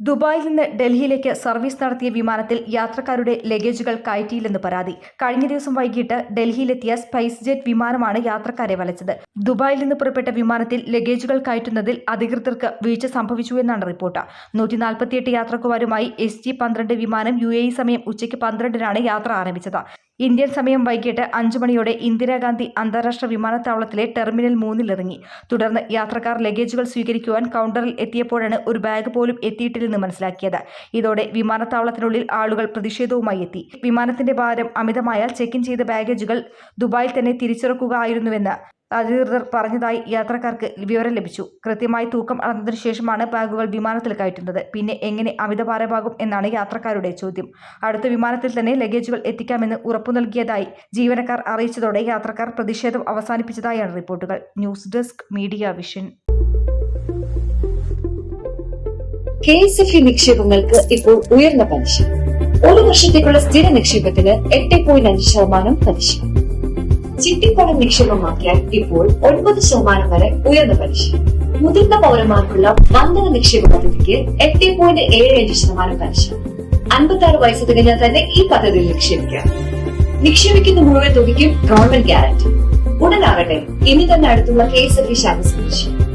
ദുബായിൽ നിന്ന് ഡൽഹിയിലേക്ക് സർവീസ് നടത്തിയ വിമാനത്തിൽ യാത്രക്കാരുടെ ലഗേജുകൾ കയറ്റിയില്ലെന്ന് പരാതി. കഴിഞ്ഞ ദിവസം വൈകിട്ട് ഡൽഹിയിലെത്തിയ സ്പൈസ് ജെറ്റ് വിമാനമാണ് യാത്രക്കാരെ വലച്ചത്. ദുബായിൽ നിന്ന് പുറപ്പെട്ട വിമാനത്തിൽ ലഗേജുകൾ കയറ്റുന്നതിൽ അധികൃതർക്ക് വീഴ്ച സംഭവിച്ചു എന്നാണ് റിപ്പോർട്ട്. നൂറ്റി നാൽപ്പത്തിയെട്ട് യാത്രക്കാരുമായി എസ് ജി പന്ത്രണ്ട് വിമാനം യു എ ഇ സമയം ഉച്ചയ്ക്ക് പന്ത്രണ്ടിനാണ് യാത്ര ആരംഭിച്ചത്. ഇന്ത്യൻ സമയം വൈകിട്ട് അഞ്ചു മണിയോടെ ഇന്ദിരാഗാന്ധി അന്താരാഷ്ട്ര വിമാനത്താവളത്തിലെ ടെർമിനൽ മൂന്നിലിറങ്ങി. തുടർന്ന് യാത്രക്കാർ ലഗേജുകൾ സ്വീകരിക്കുവാൻ കൗണ്ടറിൽ എത്തിയപ്പോഴാണ് ഒരു ബാഗ് പോലും എത്തിയിട്ടില്ലെന്ന് മനസ്സിലാക്കിയത്. ഇതോടെ വിമാനത്താവളത്തിനുള്ളിൽ ആളുകൾ പ്രതിഷേധവുമായി എത്തി. വിമാനത്തിന്റെ ഭാരം അമിതമായാൽ ചെക്ക് ഇൻ ചെയ്ത ബാഗേജുകൾ ദുബായിൽ തന്നെ തിരിച്ചിറക്കുകയായിരുന്നുവെന്ന് അധികൃതർ പറഞ്ഞതായി യാത്രക്കാർക്ക് വിവരം ലഭിച്ചു. കൃത്യമായി തൂക്കം അളന്നതിനു ശേഷമാണ് ബാഗുകൾ വിമാനത്തിൽ കയറ്റുന്നത്. പിന്നെ എങ്ങനെ അമിതഭാരമാകും എന്നാണ് യാത്രക്കാരുടെ ചോദ്യം. അടുത്ത വിമാനത്തിൽ തന്നെ ലഗേജുകൾ എത്തിക്കാമെന്ന് ഉറപ്പു നൽകിയതായി ജീവനക്കാർ അറിയിച്ചതോടെ യാത്രക്കാർ പ്രതിഷേധം അവസാനിപ്പിച്ചതായാണ് റിപ്പോർട്ടുകൾ. News desk media vision. നിക്ഷേപങ്ങൾക്ക് ഇപ്പോൾ ഉയർന്ന പലിശ. ഒരു വർഷത്തേക്കുള്ള സ്ഥിര നിക്ഷേപത്തിന് എട്ട് പോയിന്റ് അഞ്ച് ശതമാനം പലിശ. ചിട്ടിപ്പണം നിക്ഷേപമാക്കിയാൽ ഇപ്പോൾ ഒൻപത് ശതമാനം വരെ ഉയർന്ന പലിശ. മുതിർന്ന പൗരന്മാർക്കുള്ള വന്ദന നിക്ഷേപ പദ്ധതിക്ക് എട്ട് പോയിന്റ് ഏഴ് അഞ്ച് ശതമാനം പലിശ. അൻപത്തി ആറ് വയസ്സ് തികഞ്ഞാൽ തന്നെ ഈ പദ്ധതിയിൽ നിക്ഷേപിക്കാം. നിക്ഷേപിക്കുന്ന മുഴുവൻ തുകയ്ക്കും ഗവൺമെന്റ് ഗ്യാരണ്ടി. ഉടനാകട്ടെ ഇനി തന്നെ അടുത്തുള്ള കെ എസ് എഫ് ഇ ശാഖ സന്ദർശിക്കും